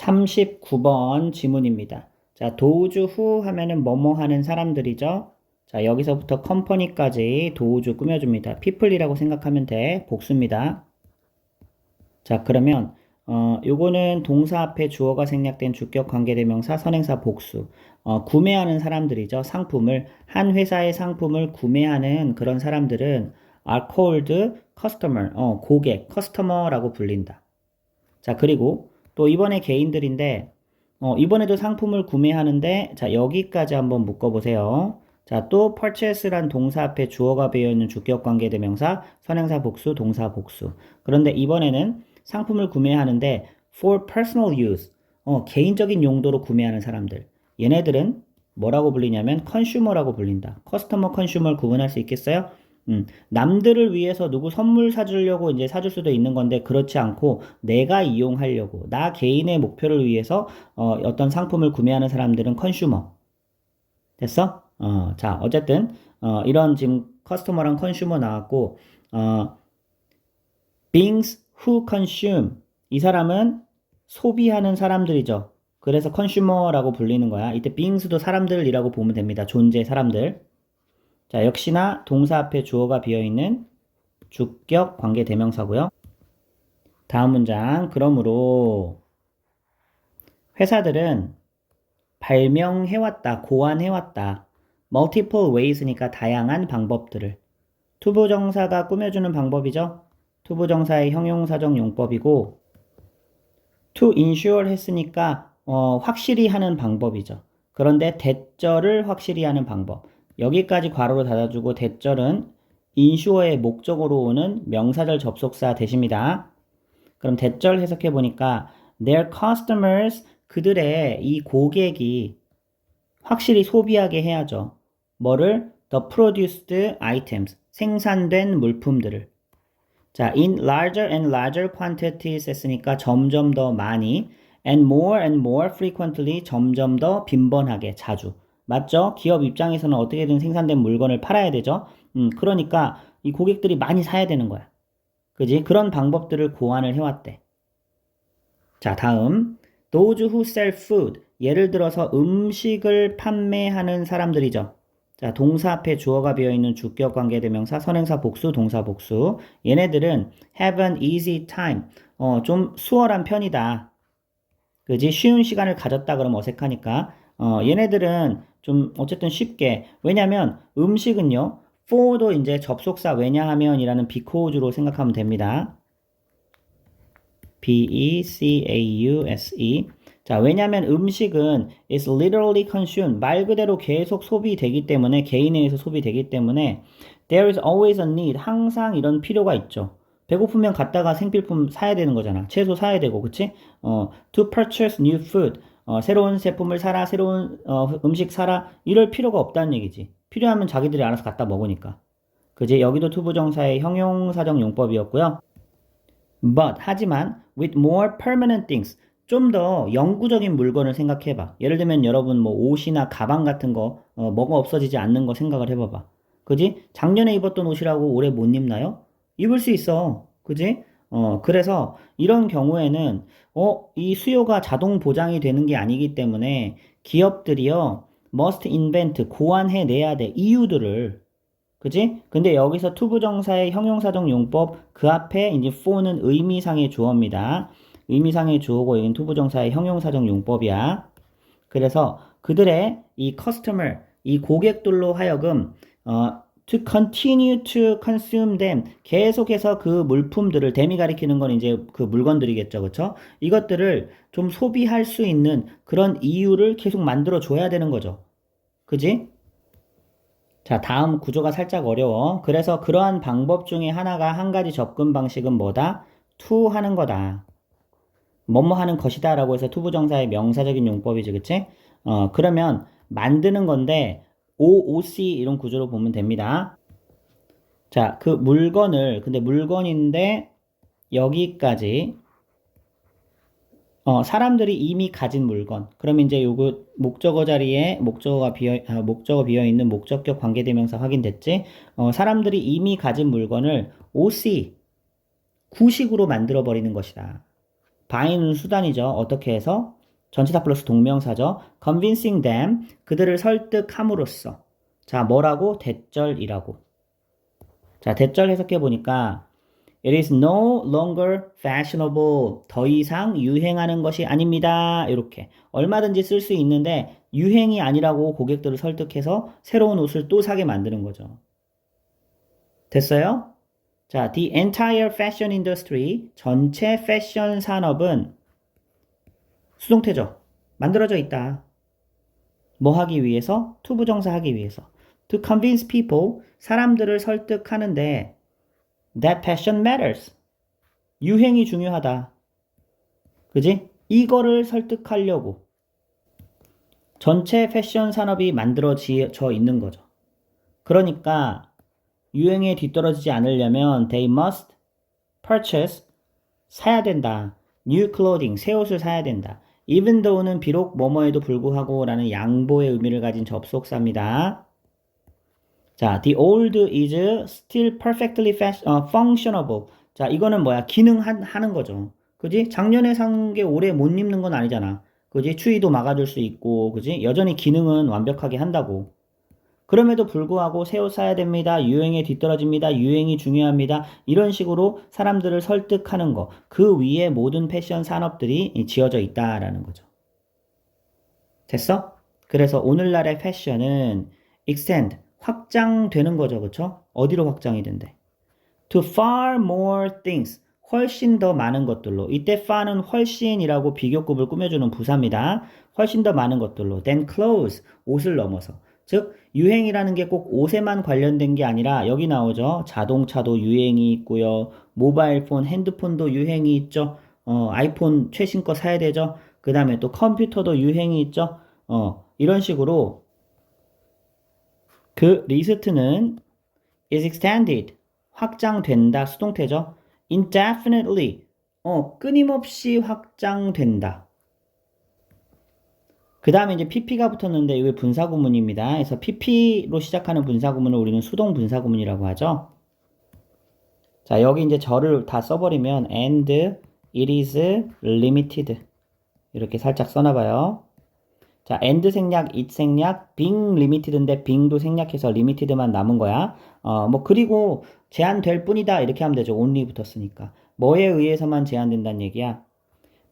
39번 지문입니다. 자, 도우주 후 하면은 뭐뭐 하는 사람들이죠. 자, 여기서부터 컴퍼니까지 도우주 꾸며줍니다. people이라고 생각하면 돼. 복수입니다. 자, 그러면 어, 요거는 동사 앞에 주어가 생략된 주격 관계대명사 선행사 복수. 어, 구매하는 사람들이죠. 상품을 한 회사의 상품을 구매하는 그런 사람들은 are called customer. 어, 고객, customer라고 불린다. 자, 그리고 또 이번에 개인들인데 어, 이번에도 상품을 구매하는데 자, 여기까지 한번 묶어 보세요. 자, 또 purchase란 동사 앞에 주어가 배어 있는 주격 관계 대명사, 선행사 복수, 동사 복수. 그런데 이번에는 상품을 구매하는데 for personal use. 어, 개인적인 용도로 구매하는 사람들. 얘네들은 뭐라고 불리냐면 consumer라고 불린다. customer, consumer 구분할 수 있겠어요? 음, 남들을 위해서 누구 선물 사주려고 이제 사줄 수도 있는 건데 그렇지 않고 내가 이용하려고 나 개인의 목표를 위해서 어, 어떤 상품을 구매하는 사람들은 컨슈머 됐어? 어, 자 어쨌든 어, 이런 지금 커스터머랑 컨슈머 나왔고 어, beings who consume 이 사람은 소비하는 사람들이죠. 그래서 컨슈머라고 불리는 거야. 이때 beings도 사람들이라고 보면 됩니다. 존재 사람들. 자, 역시나 동사 앞에 주어가 비어있는 주격 관계 대명사고요. 다음 문장. 그러므로 회사들은 발명해왔다, 고안해왔다. multiple ways니까 다양한 방법들을. 투부정사가 꾸며주는 방법이죠. 투부정사의 형용사적 용법이고 to ensure 했으니까 어, 확실히 하는 방법이죠. 그런데 대절을 확실히 하는 방법. 여기까지 괄호로 닫아주고 대절은 인슈어의 목적으로 오는 명사절 접속사 대십니다. 그럼 대절 해석해 보니까 their customers 그들의 이 고객이 확실히 소비하게 해야죠. 뭐를 the produced items 생산된 물품들을 자, in larger and larger quantities 했으니까 점점 더 많이 and more and more frequently 점점 더 빈번하게 자주 맞죠? 기업 입장에서는 어떻게든 생산된 물건을 팔아야 되죠. 음, 그러니까 이 고객들이 많이 사야 되는 거야. 그지? 그런 방법들을 고안을 해왔대. 자, 다음. Those who sell food. 예를 들어서 음식을 판매하는 사람들이죠. 자, 동사 앞에 주어가 비어있는 주격 관계 대명사, 선행사 복수, 동사 복수. 얘네들은 have an easy time. 어, 좀 수월한 편이다. 그지? 쉬운 시간을 가졌다 그러면 어색하니까. 어, 얘네들은 좀 어쨌든 쉽게 왜냐면 음식은요 for도 이제 접속사 왜냐하면이라는 비코즈로 생각하면 됩니다. B E C A U S E 자, 왜냐면 음식은 is literally consumed 말 그대로 계속 소비되기 때문에 개인에 의해서 소비되기 때문에 there is always a need 항상 이런 필요가 있죠. 배고프면 갔다가 생필품 사야 되는 거잖아. 채소 사야 되고, 그치? 어, to purchase new food. 어, 새로운 제품을 사라, 새로운 어, 음식 사라, 이럴 필요가 없다는 얘기지. 필요하면 자기들이 알아서 갖다 먹으니까. 그지? 여기도 투부정사의 형용사적 용법이었고요. But, 하지만, with more permanent things. 좀 더 영구적인 물건을 생각해봐. 예를 들면 여러분 뭐 옷이나 가방 같은 거, 어, 뭐가 없어지지 않는 거 생각을 해봐봐. 그지? 작년에 입었던 옷이라고 올해 못 입나요? 입을 수 있어. 그지? 어, 그래서 이런 경우에는, 어, 이 수요가 자동 보장이 되는 게 아니기 때문에 기업들이요, must invent, 고안해 내야 돼. 이유들을. 그지? 근데 여기서 투부정사의 형용사적 용법, 그 앞에 이제 for는 의미상의 주어입니다. 의미상의 주어고 여기는 투부정사의 형용사적 용법이야. 그래서 그들의 이 customer, 이 고객들로 하여금, 어, to continue to consume them. 계속해서 그 물품들을 댐이 가리키는 건 이제 그 물건들이겠죠. 그쵸? 이것들을 좀 소비할 수 있는 그런 이유를 계속 만들어 줘야 되는 거죠. 그지? 자 다음 구조가 살짝 어려워. 그래서 그러한 방법 중에 하나가 한 가지 접근 방식은 뭐다? to 하는 거다. 뭐뭐 하는 것이다 라고 해서 투부정사의 명사적인 용법이지 그치? 어 그러면 만드는 건데 OOC 이런 구조로 보면 됩니다. 자, 그 물건을, 근데 물건인데 여기까지 어, 사람들이 이미 가진 물건. 그럼 이제 요거 목적어 자리에 목적어가 비어, 아, 목적어 비어 있는 목적격 관계대명사 확인됐지? 어, 사람들이 이미 가진 물건을 OC, 구식으로 만들어 버리는 것이다. buy는 수단이죠. 어떻게 해서? 전치사 플러스 동명사죠. convincing them, 그들을 설득함으로써. 자, 뭐라고? 대절이라고. 자, 대절 해석해 보니까 It is no longer fashionable. 더 이상 유행하는 것이 아닙니다. 이렇게. 얼마든지 쓸 수 있는데 유행이 아니라고 고객들을 설득해서 새로운 옷을 또 사게 만드는 거죠. 됐어요? 자, the entire fashion industry, 전체 패션 산업은 수동태죠. 만들어져 있다. 뭐 하기 위해서? 투부정사 하기 위해서. To convince people, 사람들을 설득하는데 that fashion matters. 유행이 중요하다. 그지? 이거를 설득하려고 전체 패션 산업이 만들어져 있는 거죠. 그러니까 유행에 뒤떨어지지 않으려면 they must purchase 사야 된다. new clothing 새 옷을 사야 된다. Even though는 비록 뭐뭐에도 불구하고 라는 양보의 의미를 가진 접속사입니다. 자, the old is still perfectly 어, functionable. 자, 이거는 뭐야? 기능하는 거죠. 그지? 작년에 산 게 올해 못 입는 건 아니잖아. 그지? 추위도 막아줄 수 있고, 그지? 여전히 기능은 완벽하게 한다고. 그럼에도 불구하고 새 옷 사야 됩니다. 유행에 뒤떨어집니다. 유행이 중요합니다. 이런 식으로 사람들을 설득하는 거. 그 위에 모든 패션 산업들이 지어져 있다라는 거죠. 됐어? 그래서 오늘날의 패션은 extend, 확장되는 거죠. 그쵸? 어디로 확장이 된대? To far more things. 훨씬 더 많은 것들로. 이때 far는 훨씬이라고 비교급을 꾸며주는 부사입니다. 훨씬 더 많은 것들로. Than clothes. 옷을 넘어서. 즉, 유행이라는 게 꼭 옷에만 관련된 게 아니라 여기 나오죠. 자동차도 유행이 있고요. 모바일폰, 핸드폰도 유행이 있죠. 어, 아이폰 최신 거 사야 되죠. 그 다음에 또 컴퓨터도 유행이 있죠. 어, 이런 식으로 그 리스트는 is extended. 확장된다. 수동태죠. indefinitely. 어, 끊임없이 확장된다. 그 다음에 이제 pp가 붙었는데 이게 분사구문입니다. 그래서 pp로 시작하는 분사구문을 우리는 수동 분사구문이라고 하죠. 자, 여기 이제 절을 다 써버리면 and it is limited 이렇게 살짝 써놔봐요. 자, and 생략, it 생략, being limited인데 being도 생략해서 limited만 남은 거야. 어, 뭐 그리고 제한될 뿐이다 이렇게 하면 되죠. only 붙었으니까. 뭐에 의해서만 제한된다는 얘기야?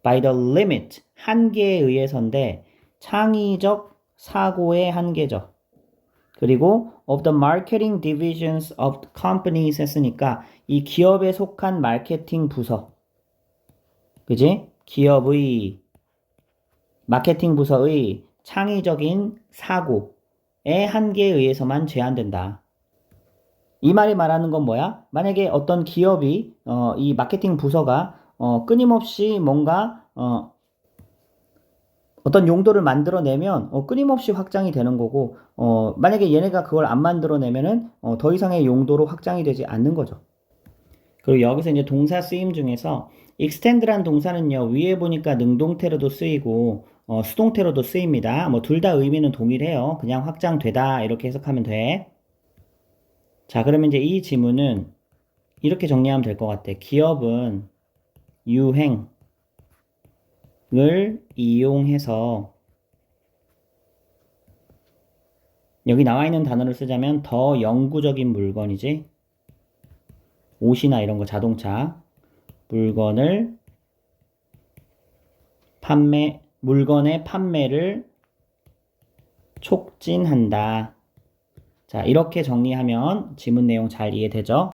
by the limit 한계에 의해서인데 창의적 사고의 한계죠. 그리고 of the marketing divisions of companies 했으니까 이 기업에 속한 마케팅 부서. 그지? 기업의 마케팅 부서의 창의적인 사고의 한계에 의해서만 제한된다. 이 말이 말하는 건 뭐야? 만약에 어떤 기업이 어, 이 마케팅 부서가 어, 끊임없이 뭔가 어, 어떤 용도를 만들어내면 어, 끊임없이 확장이 되는 거고 어, 만약에 얘네가 그걸 안 만들어내면은 어, 더 이상의 용도로 확장이 되지 않는 거죠. 그리고 여기서 이제 동사 쓰임 중에서 extend란 동사는요 위에 보니까 능동태로도 쓰이고 어, 수동태로도 쓰입니다. 뭐 둘 다 의미는 동일해요. 그냥 확장되다 이렇게 해석하면 돼. 자 그러면 이제 이 지문은 이렇게 정리하면 될 것 같아. 기업은 유행 을 이용해서 여기 나와 있는 단어를 쓰자면 더 영구적인 물건이지 옷이나 이런 거 자동차 물건을 판매 물건의 판매를 촉진한다. 자, 이렇게 정리하면 지문 내용 잘 이해되죠?